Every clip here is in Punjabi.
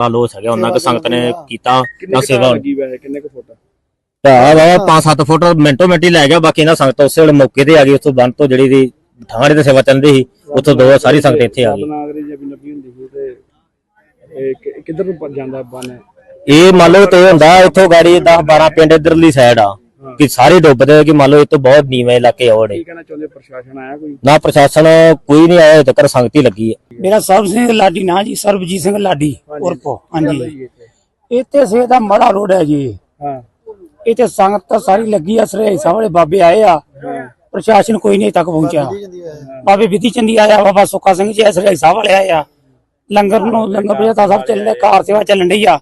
ਹਾਲ ਹੋ ਸਕਿਆ ਉਹਨਾਂ ਕਿ ਸੰਗਤ ਨੇ ਕੀਤਾ ਨਾ ਸੇਵਾ ਢਾਹ ਲੱਗੀ ਵੈਸੇ ਕਿੰਨੇ ਕੁ ਫੁੱਟ? ਭਾ ਵਾ 5-7 ਫੁੱਟ ਮਿੰਟੋ ਮਿੰਟ ਹੀ ਲੈ ਗਿਆ ਬਾਕੀ ਇਹਨਾਂ ਸੰਗਤ ਉਸੇ ਵੇਲੇ ਮੌਕੇ ਤੇ ਆ ਗਈ ਉੱਥੋਂ ਬੰਦ ਤੋਂ ਜਿਹੜੀ ਦੀ ਠਾਣੇ ਤੇ ਸੇਵਾ ਚੱਲਦੀ ਸੀ ਉੱਥੋਂ ਦੋ ਸਾਰੀ ਸੰਗਤ ਇੱਥੇ ਆ ਗਈ। ਨਾਗਰੀ ਜੇ ਵੀ ਨਬੀ ਹੁੰਦੀ ਸੀ ਤੇ ਇਹ ਕਿ- ਕਿੱਧਰ ਨੂੰ ਪ- ਜਾਂਦਾ ਬੰਨ? ਇਹ ਮੰਨ ਲਓ ਤੇ ਹੁੰਦਾ ਇੱਥੋਂ ਗਾੜੀ 10 12 ਪਿੰਡ ਇਧਰਲੀ ਸਾਈਡ ਆ। ਕਿ ਸਾਰੇ ਡੁੱਬਦੇ ਕਿ ਮੰਨ ਲਓ ਇਹ ਤੋਂ ਬਹੁਤ ਨੀਵੇਂ ਇਲਾਕੇ ਆ ਉਹੜੇ ਕੀ ਕਹਿਣਾ ਚਾਹੁੰਦੇ ਪ੍ਰਸ਼ਾਸਨ ਆਇਆ ਕੋਈ? ਨਾ ਪ੍ਰਸ਼ਾਸਨ ਕੋਈ ਨਹੀਂ ਆਇਆ ਤੱਕ ਸੰਗਤੀ ਲੱਗੀ ਹੈ। ਮੇਰਾ ਸਰਬ ਸਿੰਘ ਲਾਡੀ ਨਾਂ ਜੀ ਸਰਬਜੀਤ ਸਿੰਘ ਲਾਡੀ ਉਰਫ ਹਾਂਜੀ। ਇੱਥੇ? ਸੇ ਦਾ ਮੜਾ ਰੋਡ ਹੈ ਜੀ। ਹਾਂ। ਇੱਥੇ ਸੰਗਤ ਤਾਂ ਸਾਰੀ ਲੱਗੀ ਆ ਸਰੇ ਵਾਲੇ ਬਾਬੇ ਆਏ ਆ। ਪ੍ਰਸ਼ਾਸਨ ਕੋਈ ਨਹੀਂ ਤੱਕ ਪਹੁੰਚਿਆ। ਬਾਬੇ ਵਿਧੀ ਚੰਦੀ ਆਇਆ ਬਾਬਾ ਸੁੱਖਾ ਸਿੰਘ ਜੀ ਸਰੇ ਵਾਲੇ ਆਏ ਆ। ਲੰਗਰ ਨੂੰ ਲੰਗਰ ਪ੍ਰਸ਼ਾਦਾ ਸਭ ਚੱਲਦਾ ਕਾਰ ਸੇਵਾ ਚੱਲਣ ਡਈ ਆ।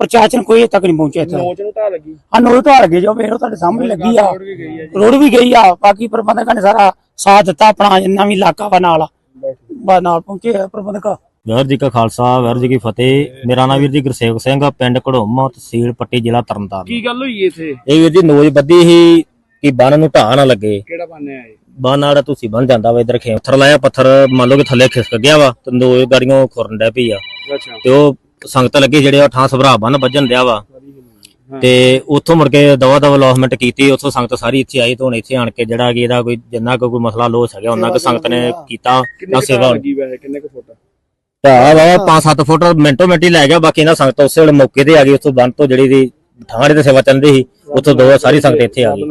ਪ੍ਰਸ਼ਾਸਨ ਕੋਈ ਇੱਥੇ ਤੱਕ ਨਹੀਂ ਪਹੁੰਚਿਆ ਇੱਥੇ। ਨੋਚ ਨੂੰ ਢਾਹ ਲੱਗੀ। ਆ ਨੋਟ ਢਾਲ ਗਏ ਜੋ ਮੇਰੇ ਤੁਹਾਡੇ ਸਾਹਮਣੇ ਲੱਗੀ ਆ। ਰੋਡ ਵੀ ਗਈ ਆ ਬਾਕੀ ਪ੍ਰਬੰਧਕਾਂ ਨੇ ਸਾਰਾ ਸਾਥ ਦਿੱਤਾ ਆਪਣਾ ਜਿੰਨਾ ਵੀ ਇਲਾਕਾ ਵਾ ਨਾਲ। ਬਾ ਨਾਲ ਪਹੁੰਚੇ ਆ ਪ੍ਰਬੰਧਕ। ਵਾਹਿਗੁਰੂ ਜੀ ਕਾ ਖਾਲਸਾ ਵਾਹਿਗੁਰੂ ਜੀ ਕੀ ਫਤਿਹ। ਮੇਰਾ ਨਾਮ ਵੀਰ ਜੀ ਗੁਰਸੇਵਕ ਸਿੰਘ ਆ, ਪਿੰਡ ਘੜੋਮਾ ਤਹਿਸੀਲ ਪੱਟੀ ਜ਼ਿਲ੍ਹਾ ਤਰਨਤਾਰਨ। ਕੀ ਗੱਲ ਹੋਈ ਇੱਥੇ? ਇਹ ਵੀਰ ਜੀ ਨੋਜ ਬੱਦੀ ਸੀ ਕਿ ਬੰਨ ਨੂੰ ਢਾਹ ਨਾ ਲੱਗੇ। ਕਿਹੜਾ ਬੰਨ ਹੈ ਬੰਨ ਨਾਲ ਤੁਸੀਂ ਬਣ ਜਾਂਦਾ ਵਾ ਇਧਰ ਖੇ ਪੱਥਰ ਲਾਇਆ ਪੱਥਰ ਮੰਨ ਲਓ ਕਿ ਥੱਲੇ ਖਿਸਕ ਗਿਆ ਵਾ ਤੇ ਨੋਜ ਗਾੜੀਆਂ ਖੁਰਨ ਡੈ ਪਈ ਆ। ਅੱਛਾ। ਤੇ ਉਹ ਸੰਗਤ ਲੱਗੀ ਜਿਹੜੇ ਉਹ ਠਾਂ ਸਭਰਾ ਬੰਨ ਵੱਜਣ ਦਿਆ ਵਾ। ਤੇ ਉੱਥੋਂ ਮੁੜ ਕੇ ਦਵਾ ਦਵਾ ਲੌਸਮੈਂਟ ਕੀਤੀ ਉੱਥੋਂ ਸੰਗਤ ਸਾਰੀ ਇੱਥੇ ਆਈ ਤੇ ਇੱਥੇ ਆਣ ਕੇ ਜਿਹੜਾ ਕਿ ਇਹਦਾ ਕੋਈ ਜਿੰਨਾ ਕੋਈ ਮਸਲਾ ਲੋ ਸਕਿਆ ਉਹਨਾਂ ਕਿ ਸੰਗਤ ਨੇ ਕੀਤਾ ਨਾ ਸੇਵਾ ਢਾਹ ਵੈਸੇ ਕਿੰਨੇ ਕੁ ਫੁੱਟ? ਭਾ ਵਾ 5-7 ਫੁੱਟ ਮਿੰਟੋ ਮਿੰਟ ਹੀ ਲੈ ਗਿਆ ਬਾਕੀ ਇਹਨਾਂ ਸੰਗਤ ਉਸੇ ਵੇਲੇ ਮੌਕੇ ਤੇ ਆ ਗਈ ਉੱਥੋਂ ਬੰਦ ਤੋਂ ਜਿਹੜੀ ਦੀ ਠਾਣੇ ਤੇ ਸੇਵਾ ਚੱਲਦੀ ਸੀ ਉੱਥੋਂ ਦੋ ਸਾਰੀ ਸੰਗਤ ਇੱਥੇ ਆ ਗਈ।